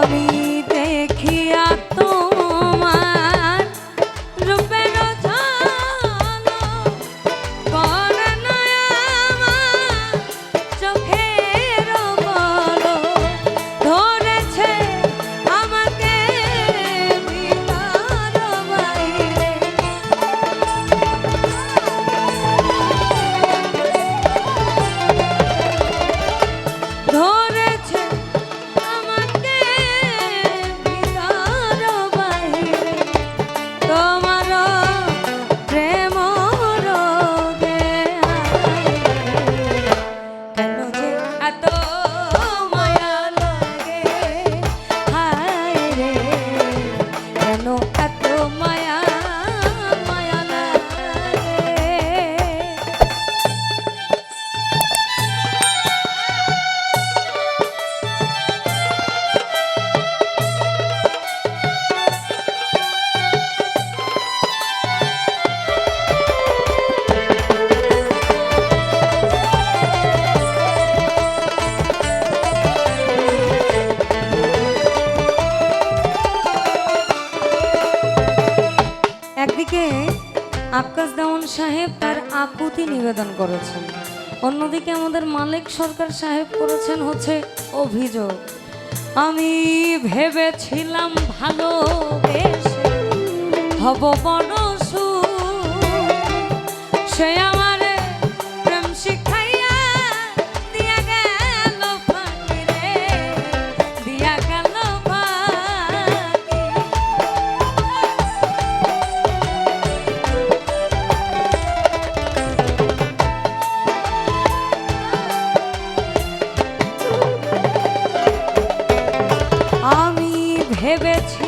Bobby. সাহেব তার আকুতি নিবেদন করেছেন। অন্যদিকে আমাদের মালিক সরকার সাহেব করেছেন হচ্ছে অভিযোগ। আমি ভেবেছিলাম ভালো বেশ হব বড় সে আমার ভেবেছি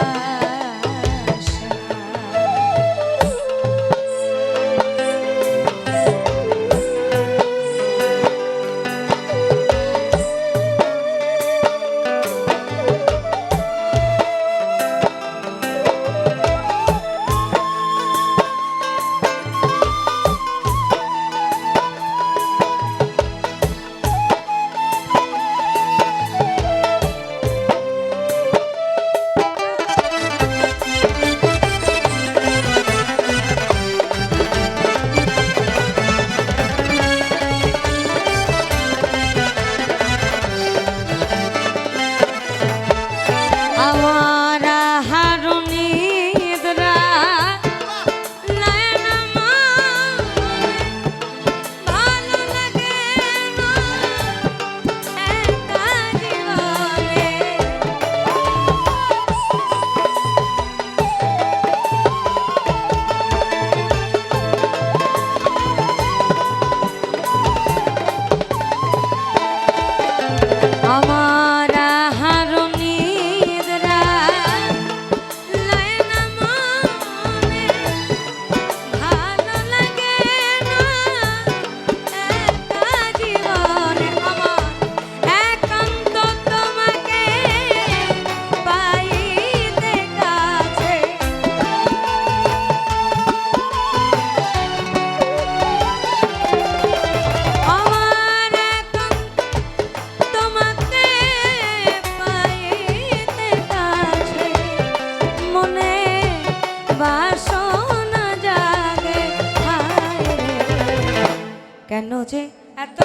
ভালোবাসা কেন যে এত